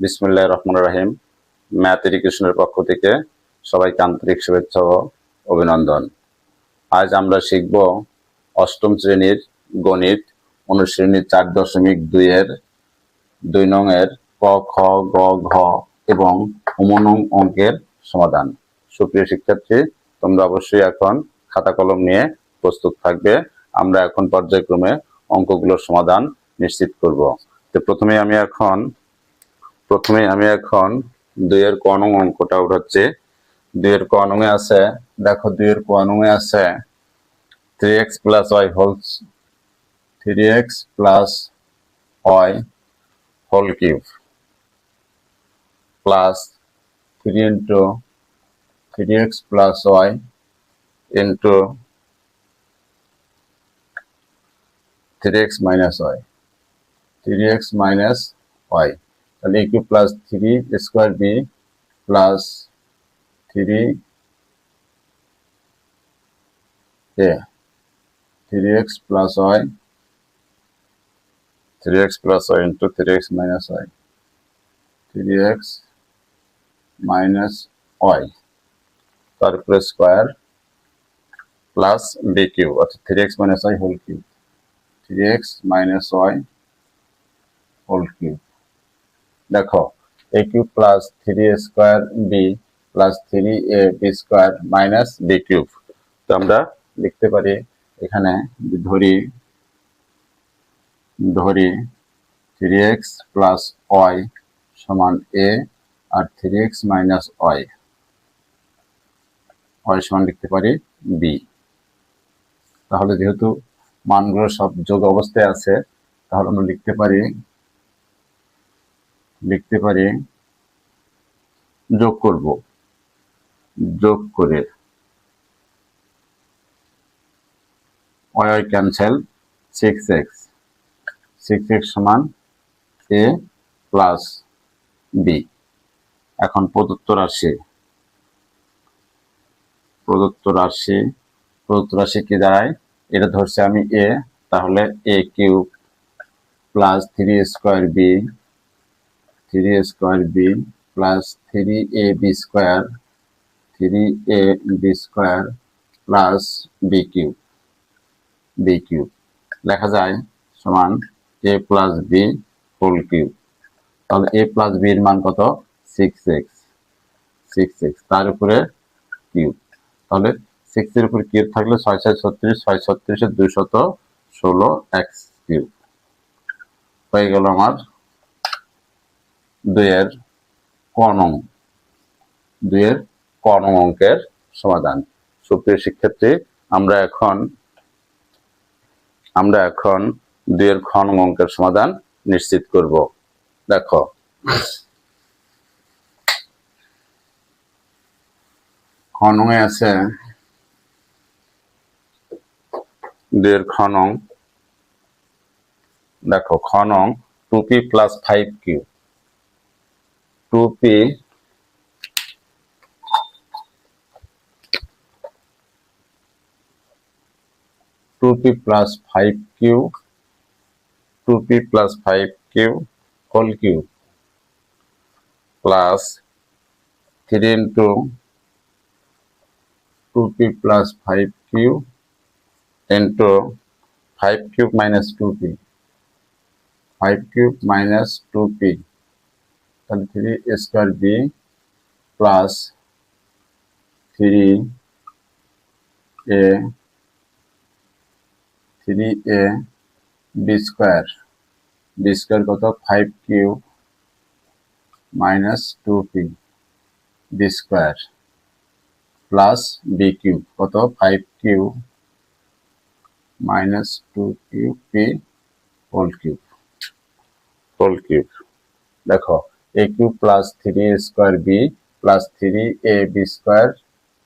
বিসমুল্লাহ রহমান রাহিম। ম্যাথ এডুকেশনের পক্ষ থেকে সবাইকে আন্তরিক শুভেচ্ছা ও অভিনন্দন। আজ আমরা শিখব অষ্টম শ্রেণির গণিত অনুশ্রেণীর চার দশমিক দুইয়ের দুই নং এর ক, খ, গ, ঘ এবং অমনং অঙ্কের সমাধান। সুপ্রিয় শিক্ষার্থী, তোমরা অবশ্যই এখন খাতা কলম নিয়ে প্রস্তুত থাকবে। আমরা এখন পর্যায়ক্রমে অঙ্কগুলোর সমাধান নিশ্চিত করব। তো প্রথমে আমি এখন প্রথমে আমি এখন দুইয়ের ক নং অঙ্কটা উঠাচ্ছি। দুইয়ের ক নং এ আছে, দেখো দুইয়ের ক নং এ আছে three x plus y whole three x plus y whole cube plus three into three x plus y into three x minus y three x minus y তাহলে a cube plus three square b plus three a three x plus y three x plus y into three x minus Y three x minus ওয়াই তারপরে square plus b cube অর্থাৎ three x minus y whole cube three x minus y whole cube দেখো a cube plus three square b plus three a b square minus b cube তো আমরা লিখতে পারি, এখানে ধরি ধরি থ্রি এক্স প্লাস ওয়াই সমান a R three x minus y y সমান লিখতে পারি বি তাহলে যেহেতু মানগুলো সব যোগ অবস্থায় আছে, তাহলে আমরা লিখতে পারি লিখতে পারি, যোগ করব। যোগ করে y cancel six x six x সমান এ প্লাস বি এখন প্রদত্ত রাশি। প্রদত্ত রাশি প্রদত্ত রাশি কি দাঁড়ায়? এটা ধরছে আমি এ তাহলে a cube plus three square b three square b plus three a b square three a b square plus b cube b cube লেখা যায় সমান a plus b whole cube তাহলে এ প্লাস বির মান কত? Six x six x তার উপরে cube তাহলে সিক্স এর উপরে কিউব থাকলে ছয় ছয় ছত্রিশ ছয় ছত্রিশে দুইশত ষোলো এক্স কিউব হয়ে গেল আমার দুইয়ের কনং দুইয়ের কনং অঙ্কের সমাধান। সুপ্রিয় শিক্ষার্থী, আমরা এখন আমরা এখন দুইয়ের খন অঙ্কের সমাধান নিশ্চিত করব। দেখো। খনঙে আছে দুইয়ের খনং দেখো খনং two p plus five q two p two p plus five q two p plus five q whole q plus three into two p plus five q into five cube minus two p five cube minus two p তাহলে three square b plus three a three a b square b square কত? Five cube minus two p b square plus b cube কত? Five cube minus two cube p whole cube whole cube দেখো a cube plus three square b plus three a b square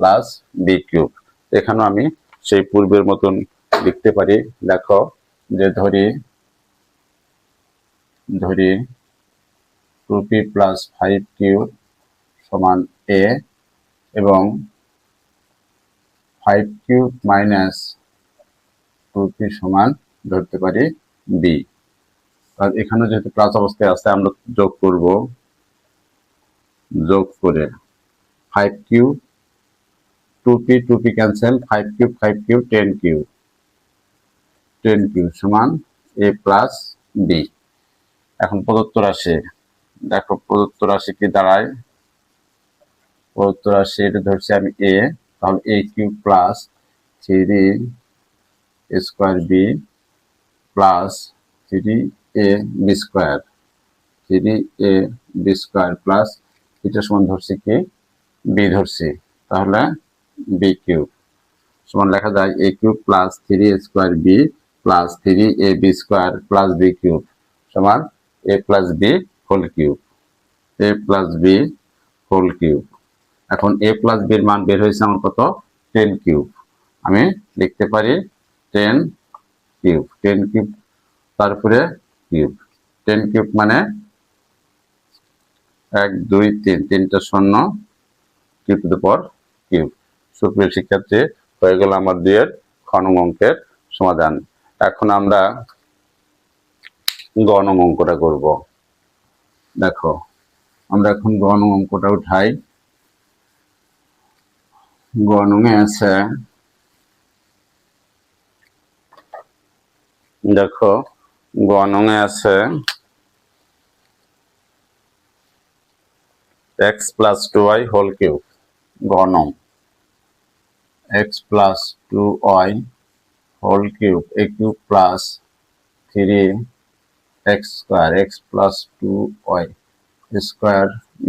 plus b cube এখানেও আমি সেই পূর্বের মতন লিখতে পারি। দেখো যে ধরি ধরি two p plus five cube সমান এ এবং five cube minus two p সমান ধরতে পারি বি এখানে যেহেতু প্লাস অবস্থায় আছে, আমরা যোগ করব। যোগ করে five q two p two p cancel five q five q ten q ten q সমান এ প্লাস বি এখন প্রদত্ত রাশি, দেখো প্রদত্ত রাশি কি দাঁড়ায়? প্রদত্ত রাশি এটা ধরছি আমি এ তাহলে a q plus three square b plus three a b square three a b square plus এটা সমান ধরছি কি? বি ধরছি। তাহলে বি কিউব সমান লেখা যায় a cube plus three square b plus three a b square plus b cube সমান a plus b whole cube a plus b whole cube এখন এ প্লাস বির মান বের হয়েছে আমার কত? টেন কিউব আমি লিখতে পারি টেন কিউব টেন কিউব তারপরে কিউব। টেন কিউব মানে এক, দুই, তিন, তিনটা শূন্য কিউব পর কিউব। সুপ্রিয় শিক্ষার্থী, হয়ে গেল আমার দুইয়ের খনং অঙ্কের সমাধান। এখন আমরা গণ অঙ্কটা করব। দেখো, আমরা এখন গণ অঙ্কটা উঠাই। গণঙে আছে, দেখো গণঙে আছে x plus two y whole cube গণং x plus two y whole cube a cube plus three x square x plus two y square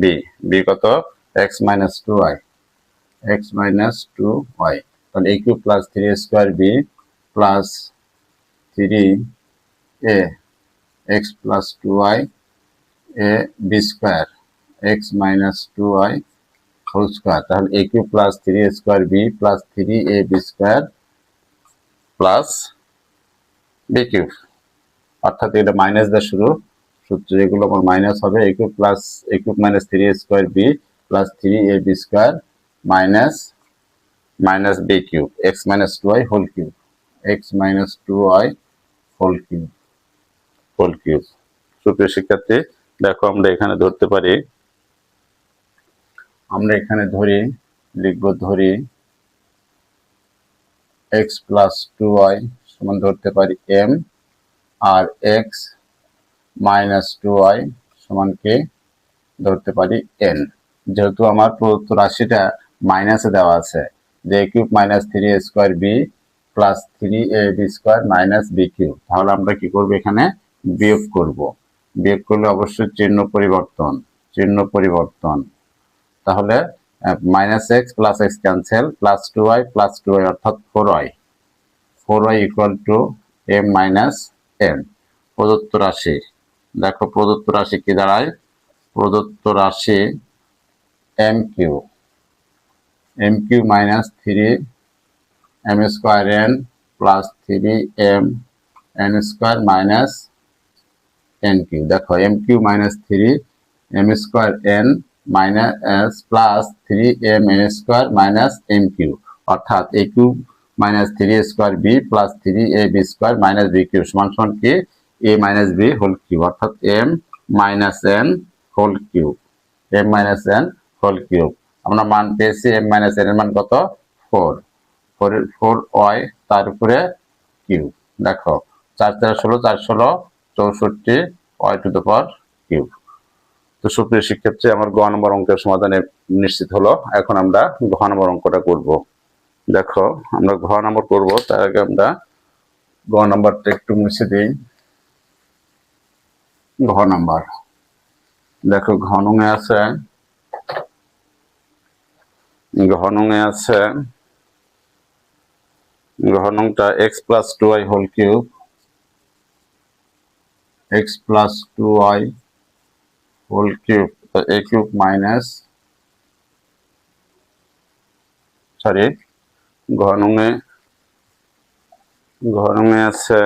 b b কত? X minus two y x minus two y তাহলে a cube plus three square b plus three a x plus two y a b square x minus two y whole square তাহলে a cube plus three square b plus three a b square plus b cube অর্থাৎ এটা minus দিয়ে শুরু। সূত্র এগুলো আমার minus হবে a cube plus a cube minus three square b plus three a b square minus minus b cube x minus two y whole cube x minus two y whole cube whole cube সুপ্রিয় শিক্ষার্থী, দেখো আমরা এখানে ধরতে পারি। আমরা এখানে ধরি, লিখব ধরি এক্স প্লাস টু ওয়াই সমান ধরতে পারি এম আর এক্স মাইনাস টু ওয়াই সমান কে ধরতে পারি এন যেহেতু আমার প্রদত্ত রাশিটা মাইনাসে দেওয়া আছে যে cube minus three square b plus three a b square minus b cube তাহলে আমরা কি করব এখানে? বিয়োগ করব। বিয়োগ করলে অবশ্যই চিহ্ন পরিবর্তন চিহ্ন পরিবর্তন। তাহলে minus x plus x cancel plus two y plus two y অর্থাৎ four y four y equal to m minus n প্রদত্ত রাশি। দেখো, প্রদত্ত রাশি কি দাঁড়ায়? প্রদত্ত রাশি m q m q minus three m square n plus three m n square minus n q দেখো m q minus three m square n minus plus three m n square minus m q অর্থাৎ a cube minus three square b plus three a b square minus b q সমান সমান কি? A minus b whole q অর্থাৎ m minus n whole q m minus n whole cube আমরা মান পেয়েছি M minus N এর মান কত? ফোর ফোর ফোর ওয়াই তার উপরে কিউ দেখো, চার চার ষোলো চার ষোলো, চৌষট্টি y to the power cube তো সুপ্রিয় শিক্ষার্থী, আমার গ নম্বর অঙ্কের সমাধানে নিশ্চিত হলো। এখন আমরা ঘ নম্বর অঙ্কটা করব। দেখো, আমরা ঘ নম্বর করব, তার আগে আমরা গ নম্বরটা একটু মুছে দিই। ঘ নম্বর। দেখো ঘনঙে আছে। ঘনঙে আছে। ঘনংটা x plus two y whole cube x plus two y whole cube a cube minus sorry ঘনঙে আছে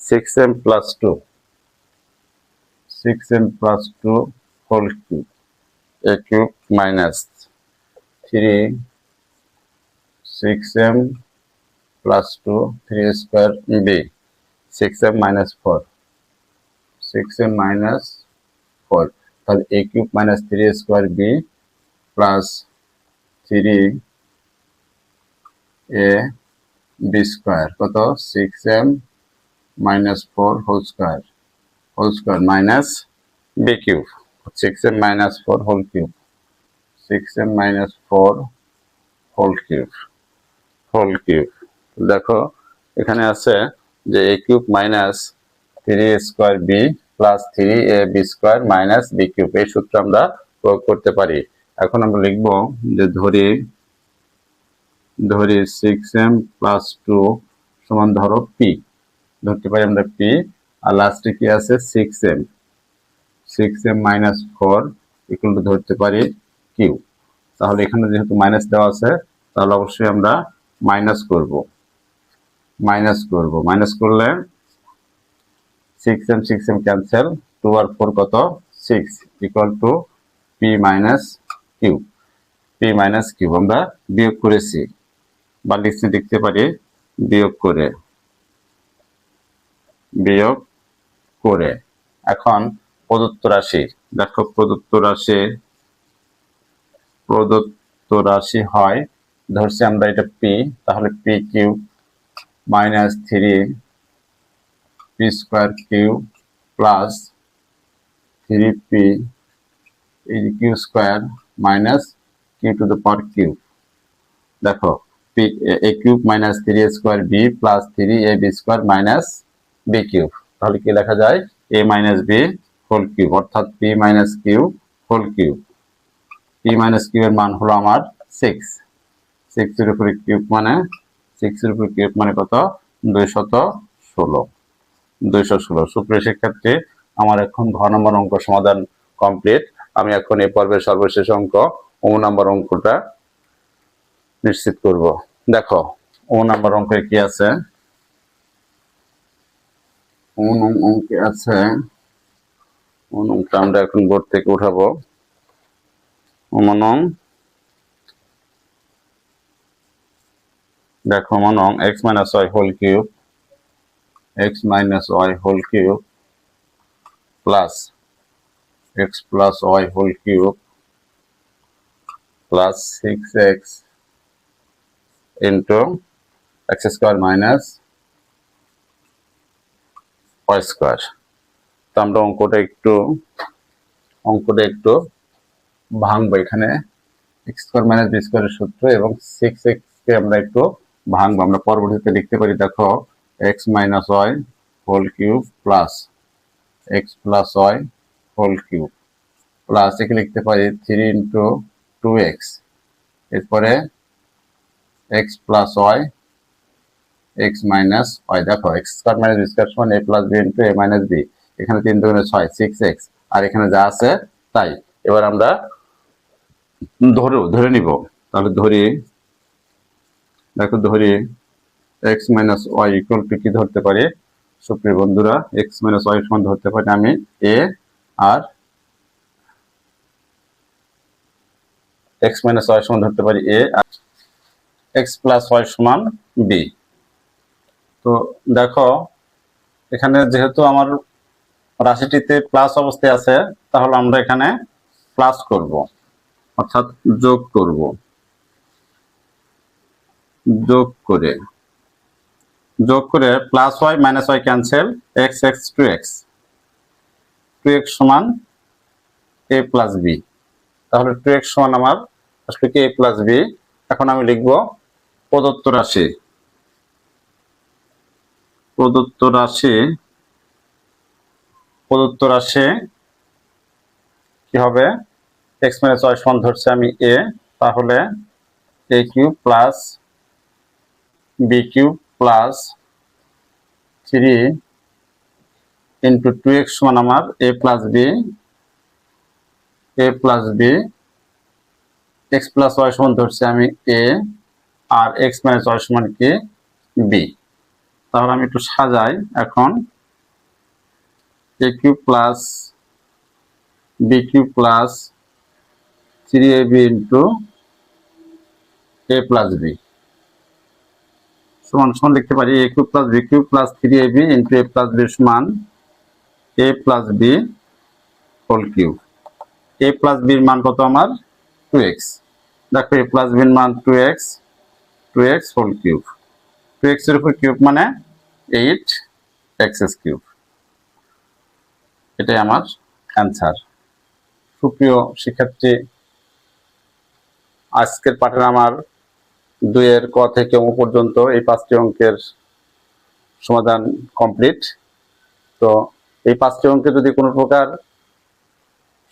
six m plus two six m plus two whole cube a cube minus three six m plus two three square b six m minus four six m minus four তাহলে a cube minus three square b plus three a b square কত? Six m minus four whole square whole square minus b cube six m minus four whole cube six m minus four whole cube whole cube দেখো, এখানে আছে যে a cube minus three square b plus three a b square minus b cube এই সূত্র আমরা প্রয়োগ করতে পারি। এখন আমরা লিখব যে ধরি ধরি সিক্স এম প্লাস টু সমান ধরো পি ধরতে পারি আমরা পি আর লাস্টে কি আছে? Six m six m minus four equal to ধরতে পারি কিউ তাহলে এখানে যেহেতু মাইনাস দেওয়া আছে, তাহলে অবশ্যই আমরা মাইনাস করব। মাইনাস করব। মাইনাস করলে six m six m cancel two আর ফোর কত? Six equal to p minus q p minus q আমরা বিয়োগ করেছি। বা লিখতে লিখতে পারি, বিয়োগ করে। বিয়োগ করে। এখন প্রদত্ত রাশি। দেখো, প্রদত্ত রাশি। প্রদত্ত রাশি হয়, ধরছি আমরা এটা পি তাহলে p q minus three p square q plus three p q square minus q to the power q দেখো p a cube minus three square b plus three a b square minus b cube তাহলে কি লেখা যায়? A minus b whole cube অর্থাৎ p minus q whole cube p minus q এর মান হলো আমার সিক্স সিক্সের উপরে কিউব মানে সিক্সের উপরে কিউব মানে কত? দুইশত ষোলো। দুইশো ষোলো। সুপ্রিয় শিক্ষার্থী, আমার এখন ঘ নম্বর অঙ্ক সমাধান কমপ্লিট। আমি এখন এই পর্বের সর্বশেষ অঙ্ক, ও নম্বর অঙ্কটা নিশ্চিত করব। দেখো, ও নাম্বার অঙ্কে কি আছে? ও নং- অঙ্কে আছে, ও আমরা এখন বোর্ড থেকে উঠাবো। অমনং দেখো অমনং x minus y whole cube x minus y whole cube plus x plus y whole cube plus six x into x square minus y square. তো আমরা অঙ্কটা একটু অঙ্কটা একটু ভাঙবো। এখানে x স্কোয়ার মাইনাস বি স্কোয়ারের সূত্র এবং সিক্স এক্স কে আমরা একটু ভাঙবো। আমরা পরবর্তীতে লিখতে পারি, দেখো x minus y whole cube plus x plus y whole cube plus একে লিখতে পারি থ্রি ইন্টু টু এক্স এরপরে x plus y x minus y দেখো x square minus b square সমান a plus b into a minus b এখানে তিন দুগুণে ছয় সিক্স এক্স আর এখানে যা আছে তাই। এবার আমরা ধরো, ধরে নিব। তাহলে ধরি, দেখো ধরি। X minus y equal to কি ধরতে পারি? সুপ্রিয় বন্ধুরা এক্স মাইনাস ওয়াই সমান ধরতে পারি আমি এ আর এক্স মাইনাস ওয়াই সমান ধরতে পারি এ আর এক্স প্লাস ওয়াই সমান বি তো দেখো, এখানে যেহেতু আমার রাশিটিতে প্লাস অবস্থায় আছে, তাহলে আমরা এখানে প্লাস করব, অর্থাৎ যোগ করব। যোগ করে যোগ করে plus y minus y cancel x x two x two x সমান এ প্লাস বি তাহলে টু এক্স সমান আমার আসলে কি এ প্লাস বি এখন আমি লিখব প্রদত্ত রাশি। প্রদত্ত রাশি প্রদত্ত রাশি কি হবে? এক্স মাইনাস ওয়াই সমান ধরছে আমি এ তাহলে a cube plus b cube plus three into two x সমান আমার a plus b a plus b x plus y সমান ধরছি আমি এ আর এক্স মাইনাস ওয়াই সমান কি? বি তাহলে আমি একটু সাজাই এখন। A q plus b q plus three a b into a plus b সমান সমান লিখতে পারি a q plus b q plus three a b into a plus b সমান a plus b whole cube a plus বির মান কত আমার? Two x দেখো এ প্লাস বির মান two x two x whole cube two এক্সের উপর কিউব মানে এইট এক্সএস কিউব এটাই আমার অ্যান্সার সুপ্রিয় শিক্ষার্থী, আজকের পাঠের আমার দুইয়ের ক থেকে ও পর্যন্ত এই পাঁচটি অঙ্কের সমাধান কমপ্লিট তো এই পাঁচটি অঙ্কে যদি কোনো প্রকার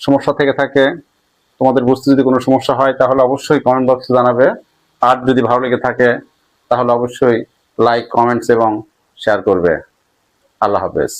সমস্যা থেকে থাকে, তোমাদের বুঝতে যদি কোনো সমস্যা হয়, তাহলে অবশ্যই কমেন্ট বক্সে জানাবে। আর যদি ভালো লেগে থাকে, তাহলে অবশ্যই লাইক কমেন্টস এবং শেয়ার করবে। আল্লাহ হাফেজ।